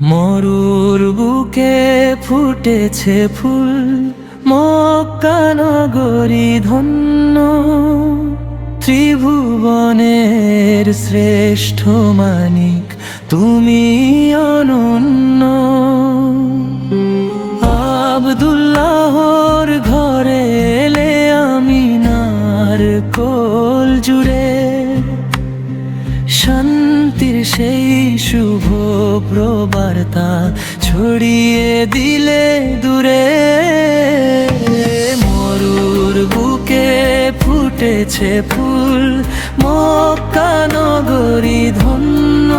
মরুর বুকে ফুটেছে ফুল মক্কানগরী ধন্য। ত্রিভুবনের শ্রেষ্ঠ মানিক, তুমি অনন্য। আবদুল্লাহর ঘরে এলে আমিনার কোল জুড়ে শান্তির সেই শুভ প্রবার্তা ছড়িয়ে দিলে দূরে। মরুর বুকে ফুটেছে ফুল মক্কানগরী ধন্য।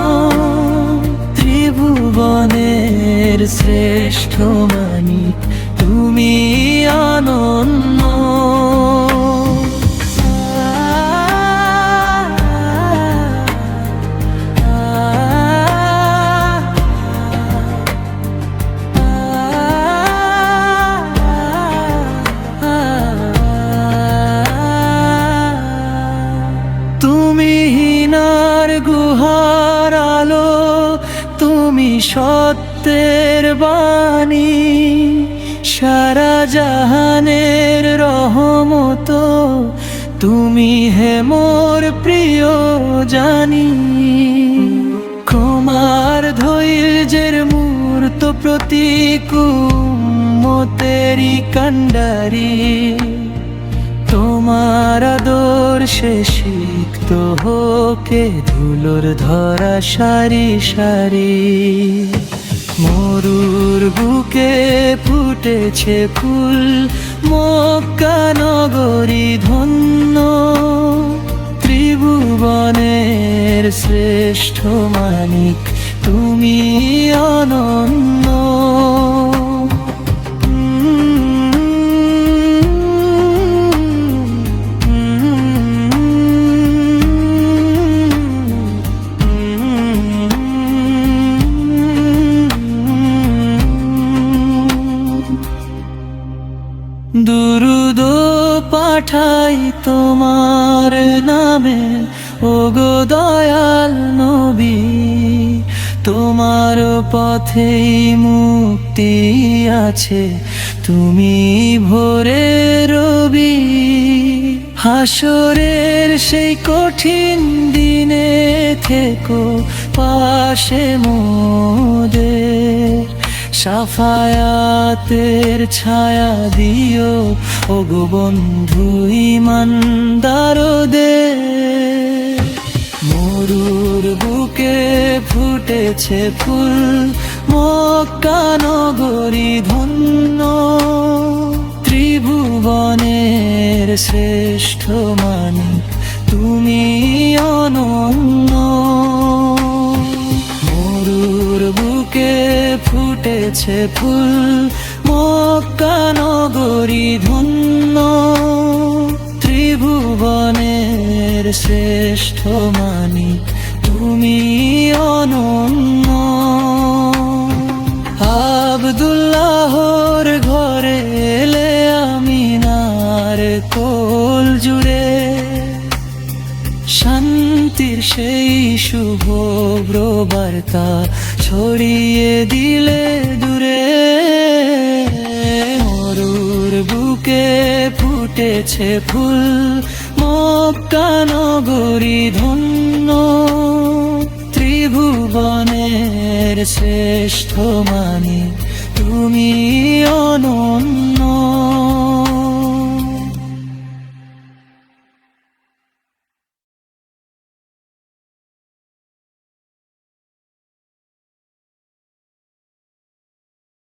ত্রিভুবনের শ্রেষ্ঠ মানিক, তুমি অনন্য। গুহার আলো, তুমি সত্যের বাণী। সারা জাহানের রহমত, তুমি হে মোর প্রিয় জানি। ক্ষমার ধৈর্যের মূর্ত প্রতীক মতেরি কান্ডারি তোমার আদর্শে সিক্ত হোকে ধুলোর ধরা সারি সারি, মরুর বুকে ফুটেছে ফুল, মক্কা নগরী ধন্য, ত্রিভুবনের শ্রেষ্ঠ মানিক, তুমি পাঠাই তোমার নামে। ওগো দয়াল নবী, তোমার পথেই মুক্তি আছে। তুমি ভোরে রবি, হাসরের সেই কঠিন দিনে থেকো পাশে মোদের সাফায়াতের ছায়া দিও। ও গো বন্ধু ইমানদার দে মরুর বুকে ফুটেছে ফুল মক্কানগরী ধন্য। ত্রিভুবনের শ্রেষ্ঠ মানিক, তুমি অনন্য। ফুটেছে ফুল, মক্কানগরী ধন্য। ত্রিভুবনের শ্রেষ্ঠ মানিক, তুমি অনন্য। আবদুল্লাহর ঘরে এলে আমিনার কোল জুড়ে। শান্তির সেই শুভ বার্তা ছড়িয়ে দিলে দূরে মরুর বুকে ফুটেছে ফুল মক্কানগরী ধন্য। ত্রিভুবনের শ্রেষ্ঠ মানি তুমি অনন্য।